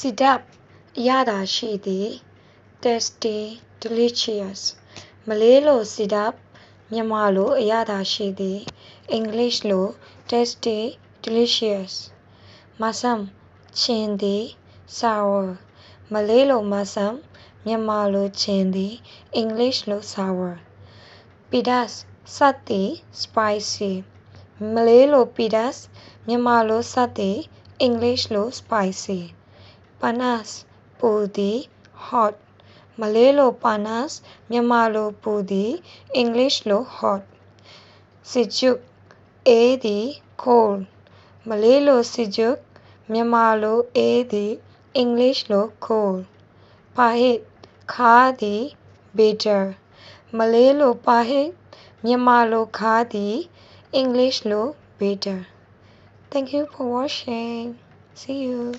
sit up အရသာရှိသည် tasty delicious မလေးလို sit up မြန်မာလို အရသာရှိသည် english လို tasty delicious masam ချဉ်သည် sour မလေးလို masam မြန်မာလို ချဉ်သည် english လို sour pedas ဆတ်သည် spicy မလေးလို pedas မြန်မာလို ဆတ်သည် english လို spicy panas pudi hot. Malay lo panas, Myanmar lo pudi, English lo hot. Sejuk, edi cold. Malay lo sejuk, Myanmar lo edi, English lo cold. Pahit, khadi, bitter. Malay lo pahit, Myanmar lo khadi, English lo bitter. Thank you for watching. See you.